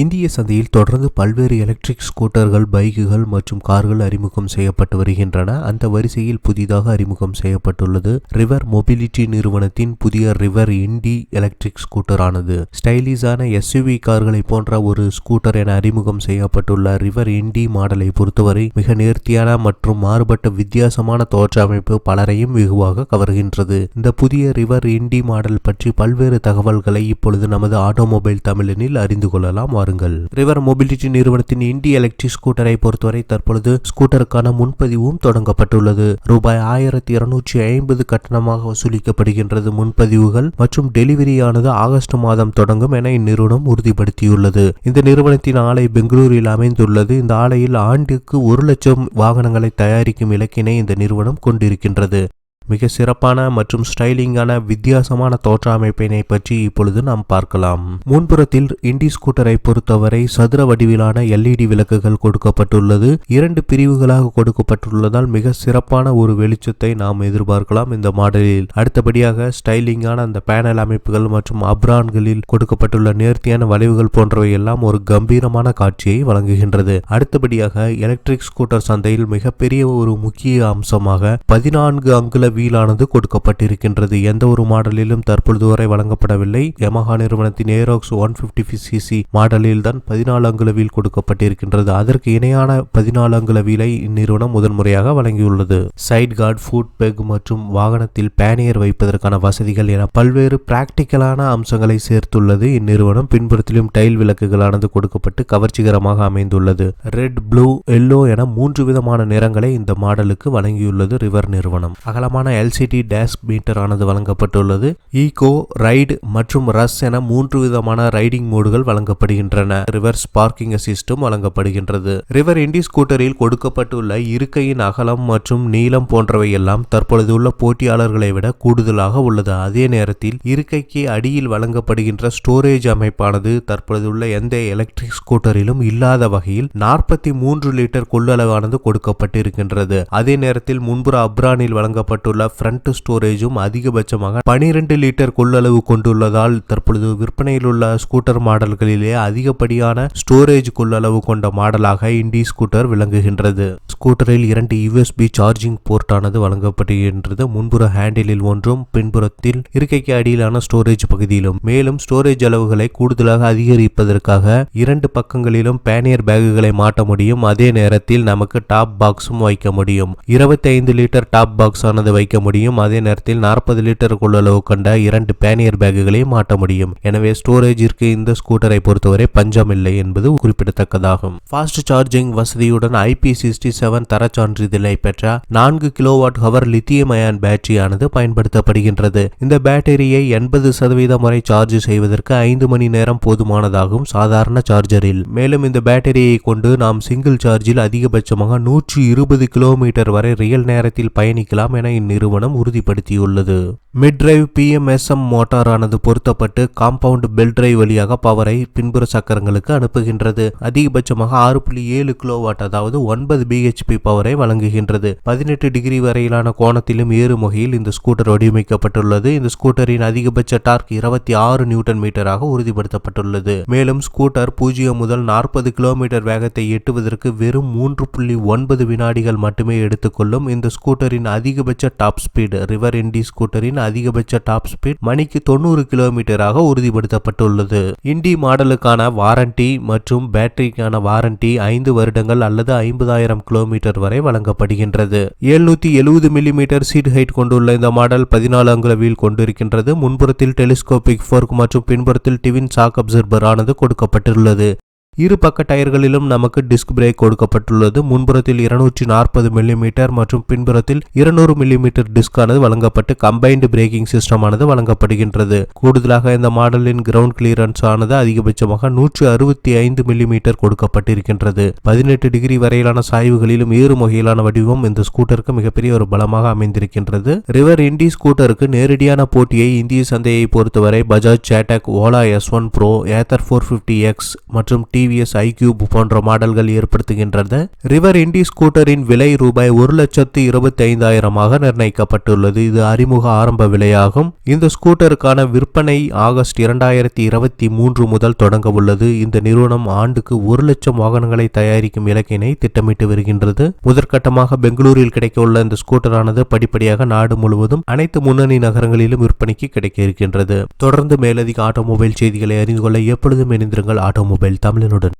இந்திய சந்தையில் தொடர்ந்து பல்வேறு எலக்ட்ரிக் ஸ்கூட்டர்கள் பைக்குகள் மற்றும் கார்கள் அறிமுகம் செய்யப்பட்டு வருகின்றன. அந்த வரிசையில் புதிதாக அறிமுகம் செய்யப்பட்டுள்ளது. ரிவர் மொபிலிட்டி நிறுவனத்தின் புதிய ரிவர் இண்டி எலக்ட்ரிக் ஸ்கூட்டர் ஆனது ஸ்டைலிஷான எஸ்யூவி கார்களை போன்ற ஒரு ஸ்கூட்டர் என அறிமுகம் செய்யப்பட்டுள்ள ரிவர் இண்டி மாடலை பொறுத்தவரை மிக நேர்த்தியான மற்றும் மாறுபட்ட வித்தியாசமான தோற்ற அமைப்பு பலரையும் வெகுவாக கவர்கின்றது. இந்த புதிய ரிவர் இண்டி மாடல் பற்றி பல்வேறு தகவல்களை இப்பொழுது நமது ஆட்டோமொபைல் தமிழனில் அறிந்து கொள்ளலாம். வாருங்கள். ரிவர் மொபிலிட்டி நிறுவனத்தின் இண்டி எலக்ட்ரிக் ஸ்கூட்டரை பொறுத்தவரை தற்பொழுது ஸ்கூட்டருக்கான முன்பதிவும் தொடங்கப்பட்டுள்ளது. ரூபாய் ஆயிரத்தி இருநூற்றி ஐம்பது கட்டணமாக வசூலிக்கப்படுகின்றது முன்பதிவுகள் மற்றும் டெலிவரியானது ஆகஸ்ட் மாதம் தொடங்கும் என இந்நிறுவனம் உறுதிப்படுத்தியுள்ளது. இந்த நிறுவனத்தின் ஆலை பெங்களூரில் அமைந்துள்ளது. இந்த ஆலையில் ஆண்டுக்கு ஒரு லட்சம் வாகனங்களை தயாரிக்கும் இலக்கினை இந்த நிறுவனம் கொண்டிருக்கின்றது. மிக சிறப்பான மற்றும் ஸ்டைலிங்கான வித்தியாசமான தோற்ற அமைப்பினை பற்றி இப்பொழுது நாம் பார்க்கலாம். முன்புறத்தில் இண்டி ஸ்கூட்டரை பொறுத்தவரை சதுர வடிவிலான எல்இடி விளக்குகள் கொடுக்கப்பட்டுள்ளது. இரண்டு பிரிவுகளாக கொடுக்கப்பட்டுள்ளதால் மிக சிறப்பான ஒரு வெளிச்சத்தை நாம் எதிர்பார்க்கலாம் இந்த மாடலில். அடுத்தபடியாக ஸ்டைலிங்கான அந்த பேனல் அமைப்புகள் மற்றும் அப்ரான்களில் கொடுக்கப்பட்டுள்ள நேர்த்தியான வளைவுகள் போன்றவை எல்லாம் ஒரு கம்பீரமான காட்சியை வழங்குகின்றது. அடுத்தபடியாக எலக்ட்ரிக் ஸ்கூட்டர் சந்தையில் மிகப்பெரிய ஒரு முக்கிய அம்சமாக பதினான்கு அங்குல வீலானது கொடுக்கப்பட்டிருக்கின்றது. எந்த ஒரு மாடலிலும் தற்பொழுது வரை வழங்கப்படவில்லை. யமஹா நிறுவனத்தின் ஏரோக்ஸ் ஒன் பிப்டி சிசி மாடலில் தான் பதினாலு அங்குல வீல் கொடுக்கப்பட்டிருக்கின்றது. அதற்கு இணையான பதினாலு அங்குல வீலை இந்நிறுவனம் முதன்முறையாக வழங்கியுள்ளது. சைட் கார்டு ஃபுட் பெக் மற்றும் வாகனத்தில் பேனியர் வைப்பதற்கான வசதிகள் என பல்வேறு பிராக்டிக்கலான அம்சங்களை சேர்த்துள்ளது. இந்நிறுவனம் பின்புறத்திலும் டைல் விளக்குகளானது கொடுக்கப்பட்டு கவர்ச்சிகரமாக அமைந்துள்ளது. ரெட் ப்ளூ எல்லோ என மூன்று விதமான நிறங்களை இந்த மாடலுக்கு வழங்கியுள்ளது ரிவர் நிறுவனம். அகலமான எல்சிடி டேஷ் மீட்டர் ஆனது வழங்கப்பட்டுள்ளது. ஈகோ ரைடு மற்றும் ரஸ் என மூன்று விதமான ரைடிங் மோடுகள் வழங்கப்படுகின்றன. ரிவர்ஸ் பார்க்கிங் அசிஸ்டும் வழங்கப்படுகின்றது. ரிவர் இண்டி ஸ்கூட்டரில் கொடுக்கப்பட்டுள்ள இருக்கையின் அகலம் மற்றும் நீளம் போன்றவை எல்லாம் தற்பொழுது உள்ள போட்டியாளர்களை விட கூடுதலாக உள்ளது. அதே நேரத்தில் இருக்கைக்கு அடியில் வழங்கப்படுகின்ற ஸ்டோரேஜ் அமைப்பானது தற்பொழுது உள்ள எந்த எலக்ட்ரிக் ஸ்கூட்டரிலும் இல்லாத வகையில் நாற்பத்தி மூன்று லிட்டர் கொள்ளளவானது கொடுக்கப்பட்டிருக்கின்றது. அதே நேரத்தில் முன்புற அப்ரானில் வழங்கப்பட்டுள்ள ஃப்ரண்ட் ஸ்டோரேஜும் அதிகபட்சமாக பனிரெண்டு லிட்டர் கொள்ளளவு கொண்டுள்ளதால் தற்பொழுது விற்பனையில் உள்ள ஸ்கூட்டர் மாடல்களிலே அதிகப்படியான ஸ்டோரேஜ் கொள்ளளவு கொண்ட மாடலாக இண்டி ஸ்கூட்டர் விளங்குகின்றது. ஸ்கூட்டரில் இரண்டு யூஎஸ்பி சார்ஜிங் போர்ட்டானது வழங்கப்படுகின்றது. முன்புற ஹேண்டிலில் ஒன்றும் பின்புறத்தில் இருக்கைக்கு அடியிலான ஸ்டோரேஜ் பகுதியிலும். மேலும் ஸ்டோரேஜ் அளவுகளை கூடுதலாக அதிகரிப்பதற்காக இரண்டு பக்கங்களிலும் பேனியர் பேக்குகளை மாட்ட முடியும். அதே நேரத்தில் நமக்கு டாப் பாக்ஸும் வைக்க முடியும். இருபத்தி ஐந்து லிட்டர் டாப் பாக்ஸ் ஆனது வைக்க முடியும். அதே நேரத்தில் நாற்பது லிட்டர் கொள்ளளவு கொண்ட இரண்டு பேனியர் பேக்குகளையும் மாட்ட முடியும். எனவே ஸ்டோரேஜிற்கு இந்த ஸ்கூட்டரை பொறுத்தவரை பஞ்சம் இல்லை என்பது குறிப்பிடத்தக்கதாகும். ஃபாஸ்ட் சார்ஜிங் வசதியுடன் ஐபி சிக்ஸ்டி செவன் தர சான்றிதழை பெற்ற நான்கு கிலோவாட் ஹவர் லித்தியம் அயான் பேட்டரியானது பயன்படுத்தப்படுகின்றது. இந்த பேட்டரியை எண்பது சதவீதம் வரை சார்ஜ் செய்வதற்கு ஐந்து மணி நேரம் போதுமானதாகும் சாதாரண சார்ஜரில் மேலும் இந்த பேட்டரியை கொண்டு நாம் சிங்கிள் சார்ஜில் அதிகபட்சமாக நூற்றி இருபது கிலோமீட்டர் வரை ரியல் நேரத்தில் பயணிக்கலாம் என நிறுவனம் உறுதிப்படுத்தியுள்ளது. மிட் டிரைவ் பிஎம்எஸ்எம் மோட்டாரானது பொருத்தப்பட்டு காம்பவுண்ட் பெல் டிரைவ் வழியாக பவரை பின்புற சக்கரங்களுக்கு அனுப்புகின்றது. அதிகபட்சமாக ஆறு புள்ளி ஏழு கிலோவாட் அதாவது ஒன்பது பிஹெச்பி பவரை வழங்குகின்றது. பதினெட்டு டிகிரி வரையிலான கோணத்திலும் ஏறும் வகையில் இந்த ஸ்கூட்டர் வடிவமைக்கப்பட்டுள்ளது. இந்த ஸ்கூட்டரின் அதிகபட்ச டார்க் இருபத்தி ஆறு நியூட்டன் மீட்டராக உறுதிப்படுத்தப்பட்டுள்ளது. மேலும் ஸ்கூட்டர் பூஜ்ஜியம் முதல் நாற்பது கிலோமீட்டர் வேகத்தை எட்டுவதற்கு வெறும் மூன்று புள்ளி ஒன்பது வினாடிகள் மட்டுமே எடுத்துக்கொள்ளும் இந்த ஸ்கூட்டரின் அதிகபட்ச டாப் ஸ்பீடு ரிவர் இண்டி ஸ்கூட்டரின் அதிகபட்ச டாப் ஸ்பீட் மணிக்கு தொண்ணூறு கிலோமீட்டராக உறுதிப்படுத்தப்பட்டுள்ளது. இண்டி மாடலுக்கான வாரண்டி மற்றும் பேட்டரிக்கான வாரண்டி ஐந்து வருடங்கள் அல்லது ஐம்பதாயிரம் கிலோமீட்டர் வரை வழங்கப்படுகின்றது. எழுநூத்தி எழுபது மில்லிமீட்டர் சீட் ஹைட் கொண்டுள்ள இந்த மாடல் பதினாலு அங்குல வீல் கொண்டிருக்கின்றது. முன்புறத்தில் டெலிஸ்கோபிக் ஃபோர்க் மற்றும் பின்புறத்தில் டிவின் சாக் அப்சர்பர் ஆனது கொடுக்கப்பட்டுள்ளது. இரு பக்க டயர்களிலும் நமக்கு டிஸ்க் பிரேக் கொடுக்கப்பட்டுள்ளது. முன்புறத்தில் இருநூற்றி நாற்பது மில்லிமீட்டர் மற்றும் பின்புறத்தில் இருநூறு மில்லிமீட்டர் டிஸ்க் ஆனது வழங்கப்பட்டு கம்பைன்டு பிரேக்கிங் சிஸ்டம் ஆனது வழங்கப்படுகின்றது. கூடுதலாக இந்த மாடலின் கிரவுண்ட் கிளியரன்ஸ் ஆனது அதிகபட்சமாக நூற்றி அறுபத்தி ஐந்து மில்லிமீட்டர் கொடுக்கப்பட்டிருக்கின்றது. பதினெட்டு டிகிரி வரையிலான சாய்வுகளிலும் ஏறும் வகையிலான வடிவம் இந்த ஸ்கூட்டருக்கு மிகப்பெரிய ஒரு பலமாக அமைந்திருக்கின்றது. ரிவர் இண்டி ஸ்கூட்டருக்கு நேரடியான போட்டியை இந்திய சந்தையை பொறுத்தவரை Bajaj Chetak Ola S one pro Ather four fifty X மற்றும் டி டிவிஎஸ் ஐக்யூப் போன்ற மாடல்கள் ஏற்படுத்துகின்றன. ரிவர் இண்டி ஸ்கூட்டரின் விலை ரூபாய் ஒரு லட்சத்து இருபத்தி ஐந்தாயிரமாக நிர்ணயிக்கப்பட்டுள்ளது. இது அறிமுக ஆரம்ப விலையாகும். இந்த ஸ்கூட்டருக்கான விற்பனை ஆகஸ்ட் இரண்டாயிரத்தி இருபத்தி மூன்று முதல் தொடங்க உள்ளது. இந்த நிறுவனம் ஆண்டுக்கு ஒரு லட்சம் வாகனங்களை தயாரிக்கும் இலக்கினை திட்டமிட்டு வருகின்றது. முதற்கட்டமாக பெங்களூரில் கிடைக்க உள்ள இந்த ஸ்கூட்டரானது படிப்படியாக நாடு முழுவதும் அனைத்து முன்னணி நகரங்களிலும் விற்பனைக்கு கிடைக்க இருக்கின்றது. தொடர்ந்து மேலதிக ஆட்டோமொபைல் செய்திகளை அறிந்து கொள்ள எப்பொழுதும் இணைந்திருங்கள். ஆட்டோமொபைல் தமிழ் தமிழனுடன்